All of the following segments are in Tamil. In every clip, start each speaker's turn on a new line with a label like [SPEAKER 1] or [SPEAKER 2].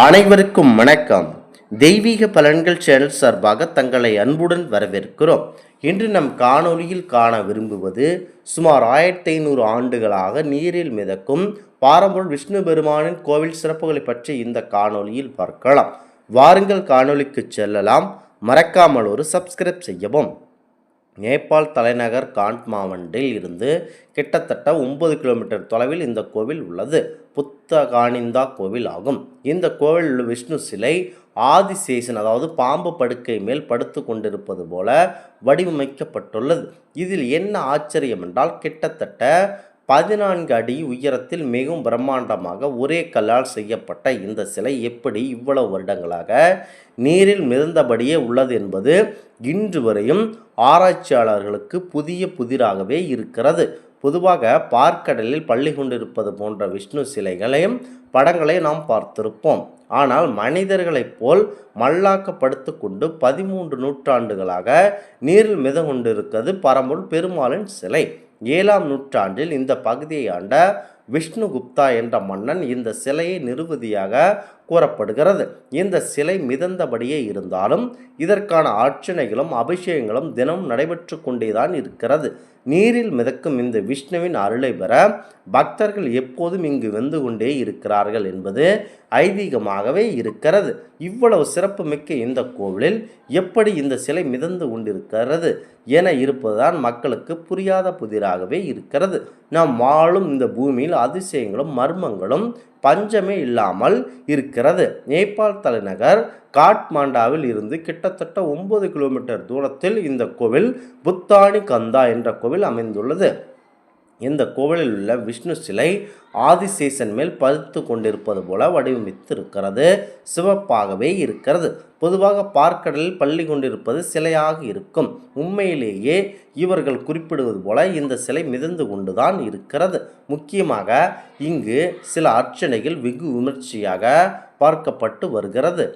[SPEAKER 1] அனைவருக்கும் வணக்கம். தெய்வீக பலன்கள் சேனல் சார்பாக தங்களை அன்புடன் வரவேற்கிறோம். இன்று நம் காணொளியில் காண விரும்புவது சுமார் ஆயிரத்தி ஐநூறு ஆண்டுகளாக நீரில் மிதக்கும் பாரம்பரிய விஷ்ணு பெருமானின் கோவில் சிறப்புகளை பற்றி இந்த காணொளியில் பார்க்கலாம். வாருங்கள் காணொலிக்கு செல்லலாம். மறக்காமல் ஒரு சப்ஸ்கிரைப் செய்யவும். நேபாள் தலைநகர் காண்ட்மாவண்டில் இருந்து கிட்டத்தட்ட ஒன்பது கிலோமீட்டர் தொலைவில் இந்த கோவில் உள்ளது. புத்தகானிந்தா கோவில் ஆகும். இந்த கோவில் உள்ள விஷ்ணு சிலை ஆதிசேஷன் அதாவது பாம்பு படுக்கை மேல் படுத்து கொண்டிருப்பது போல வடிவமைக்கப்பட்டுள்ளது. இதில் என்ன ஆச்சரியம் என்றால் கிட்டத்தட்ட பதினான்கு அடி உயரத்தில் மிகவும் பிரம்மாண்டமாக ஒரே கல்லால் செய்யப்பட்ட இந்த சிலை எப்படி இவ்வளவு வருடங்களாக நீரில் மிதந்தபடியே உள்ளது என்பது இன்று வரையும் ஆராய்ச்சியாளர்களுக்கு புதிய புதிராகவே இருக்கிறது. பொதுவாக பார்க்கடலில் பள்ளி கொண்டிருப்பது போன்ற விஷ்ணு சிலைகளையும் படங்களை நாம் பார்த்திருப்போம். ஆனால் மனிதர்களைப் போல் மல்லாக்கப்படுத்து கொண்டு பதிமூன்று நூற்றாண்டுகளாக நீரில் மித கொண்டிருக்கிறது பரம்பொருள் பெருமாளின் சிலை. ஏழாம் நூற்றாண்டில் இந்த பகுதியை ஆண்ட விஷ்ணுகுப்தா என்ற மன்னன் இந்த சிலையை நிறுவதியாக கூறப்படுகிறது. இந்த சிலை மிதந்தபடியே இருந்தாலும் இதற்கான அர்ச்சனைகளும் அபிஷேகங்களும் தினம் நடைபெற்று கொண்டேதான் இருக்கிறது. நீரில் மிதக்கும் இந்த விஷ்ணுவின் அருளை பெற பக்தர்கள் எப்போதும் இங்கு வந்து கொண்டே இருக்கிறார்கள் என்பது ஐதீகமாகவே இருக்கிறது. இவ்வளவு சிறப்புமிக்க இந்த கோவிலில் எப்படி இந்த சிலை மிதந்து கொண்டிருக்கிறது என இருப்பதுதான் மக்களுக்கு புரியாத புதிராகவே இருக்கிறது. நாம் வாழும் இந்த பூமியில் அதிசயங்களும் மர்மங்களும் பஞ்சமே இல்லாமல் இருக்கிறது. நேபாள் தலைநகர் காட்மாண்டாவில் இருந்து கிட்டத்தட்ட ஒன்பது கிலோமீட்டர் தூரத்தில் இந்த கோவில் புத்தாணி கந்தா என்ற கோவில் அமைந்துள்ளது. இந்த கோவிலில் உள்ள விஷ்ணு சிலை ஆதிசேஷன் மேல் படுத்து கொண்டிருப்பது போல வடிவமைத்து இருக்கிறது சிவப்பாகவே இருக்கிறது. பொதுவாக பார்க்கடலில் பள்ளி கொண்டிருப்பது சிலையாக இருக்கும். உண்மையிலேயே இவர்கள் குறிப்பிடுவது போல இந்த சிலை மிதந்து கொண்டுதான் இருக்கிறது. முக்கியமாக இங்கு சில அர்ச்சனைகள் வெகு விமர்சையாக பார்க்கப்பட்டு வருகிறது.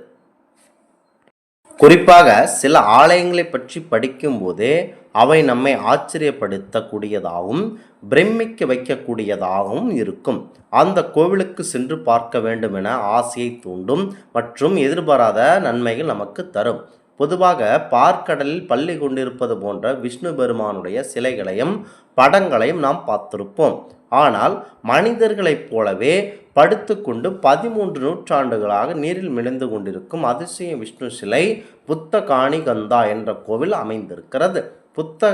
[SPEAKER 1] குறிப்பாக சில ஆலயங்களை பற்றி படிக்கும்போதே அவை நம்மை ஆச்சரியப்படுத்தக்கூடியதாகவும் பிரமிக்க வைக்கக்கூடியதாகவும் இருக்கும். அந்த கோவிலுக்கு சென்று பார்க்க வேண்டும் என ஆசையை தூண்டும் மற்றும் எதிர்பாராத நன்மைகள் நமக்கு தரும். பொதுவாக பார்க்கடலில் பள்ளி கொண்டிருப்பது போன்ற விஷ்ணு பெருமானுடைய சிலைகளையும் படங்களையும் நாம் பார்த்திருப்போம். ஆனால் மனிதர்களைப் போலவே படுத்துக்கொண்டு பதிமூன்று நூற்றாண்டுகளாக நீரில் மிளந்து கொண்டிருக்கும் அதிசய விஷ்ணு சிலை புத்த காணிகந்தா என்ற கோவில் அமைந்திருக்கிறது. புத்த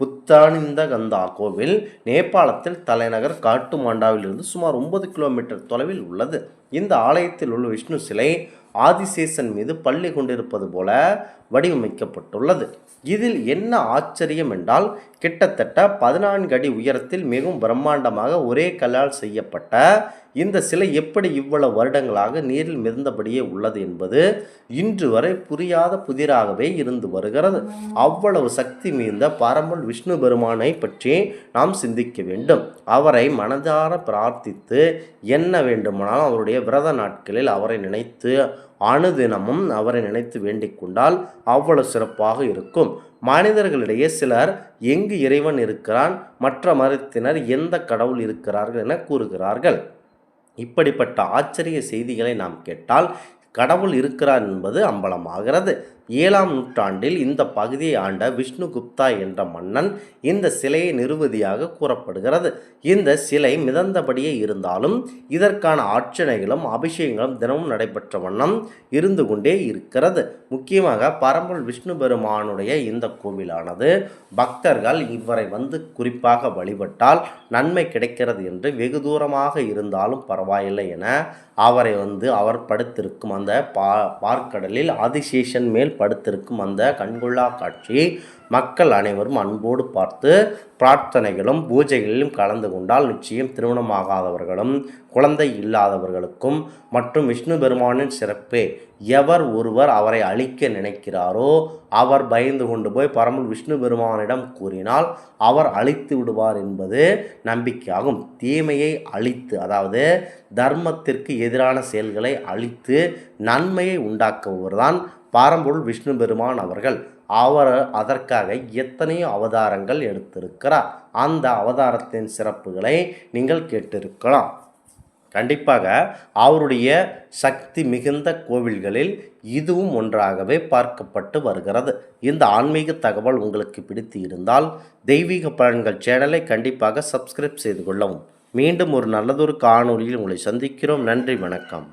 [SPEAKER 1] புத்தானிந்த கந்தா கோவில் நேபாளத்தில் தலைநகர் காட்டுமாண்டாவிலிருந்து சுமார் ஒன்பது கிலோமீட்டர் தொலைவில் உள்ளது. இந்த ஆலயத்தில் உள்ள விஷ்ணு சிலை ஆதிசேஷன் மீது பள்ளி கொண்டிருப்பது போல வடிவமைக்கப்பட்டுள்ளது. இதில் என்ன ஆச்சரியம் என்றால் கிட்டத்தட்ட பதினான்கு அடி உயரத்தில் மிகவும் பிரம்மாண்டமாக ஒரே கல்லால் செய்யப்பட்ட இந்த சிலை எப்படி இவ்வளவு வருடங்களாக நீரில் மிதந்தபடியே உள்ளது என்பது இன்று வரை புரியாத புதிராகவே இருந்து வருகிறது. அவ்வளவு சக்தி மிகுந்த பரம்பல் விஷ்ணு பெருமானை பற்றி நாம் சிந்திக்க வேண்டும். அவரை மனதார பிரார்த்தித்து என்ன வேண்டுமானாலும் அவருடைய விரத நாட்களில் அவரை நினைத்து அணுதினமும் அவரை நினைத்து வேண்டிக் கொண்டால் அவ்வளவு சிறப்பாக இருக்கும். மனிதர்களிடையே சிலர் எங்கு இறைவன் இருக்கிறான்? மற்ற மதத்தினர் எந்த கடவுள் இருக்கிறார்கள்? என கூறுகிறார்கள். இப்படிப்பட்ட ஆச்சரிய செய்திகளை நாம் கேட்டால் கடவுள் இருக்கிறார் என்பது அம்பலமாகிறது. ஏழாம் நூற்றாண்டில் இந்த பகுதியை ஆண்ட விஷ்ணுகுப்தா என்ற மன்னன் இந்த சிலையை நிறுவதியாக கூறப்படுகிறது. இந்த சிலை மிதந்தபடியே இருந்தாலும் இதற்கான ஆர்ச்சனைகளும் அபிஷேகங்களும் தினமும் நடைபெற்ற வண்ணம் இருந்து கொண்டே இருக்கிறது. முக்கியமாக பரம்பல் விஷ்ணு பெருமானுடைய இந்த கோவிலானது பக்தர்கள் இவரை வந்து குறிப்பாக வழிபட்டால் நன்மை கிடைக்கிறது என்று வெகு தூரமாக இருந்தாலும் பரவாயில்லை என அவரை வந்து அவர் படுத்திருக்கும் அந்த பா பார்க்கடலில் ஆதிசேஷன் மேல் படுத்திருக்கும் அந்த கண்கொள்ளா காட்சி. மக்கள் அனைவரும் அன்போடு பார்த்து பிரார்த்தனைகளும் பூஜைகளிலும் கலந்து கொண்டால் நிச்சயம் திருமணமாகாதவர்களும் குழந்தை இல்லாதவர்களுக்கும் மற்றும் விஷ்ணு பெருமானின் சிறப்பே. எவர் ஒருவர் அவரை அழிக்க நினைக்கிறாரோ அவர் பயந்து கொண்டு போய் பரமல் விஷ்ணு பெருமானிடம் கூறினால் அவர் அழித்து விடுவார் என்பது நம்பிக்கையாகும். தீமையை அழித்து அதாவது தர்மத்திற்கு எதிரான செயல்களை அழித்து நன்மையை உண்டாக்குபவர்தான் பாரம்பொருள் விஷ்ணு பெருமான் அவர்கள் அவர் அதற்காக எத்தனையோ அவதாரங்கள் எடுத்திருக்கிறார். அந்த அவதாரத்தின் சிறப்புகளை நீங்கள் கேட்டிருக்கலாம். கண்டிப்பாக அவருடைய சக்தி மிகுந்த கோவில்களில் இதுவும் ஒன்றாகவே பார்க்கப்பட்டு வருகிறது. இந்த ஆன்மீக தகவல் உங்களுக்கு பிடித்து இருந்தால் தெய்வீக பலன்கள் சேனலை கண்டிப்பாக சப்ஸ்கிரைப் செய்து கொள்ளவும். மீண்டும் ஒரு நல்லதொரு காணொலியில் உங்களை சந்திக்கிறோம். நன்றி வணக்கம்.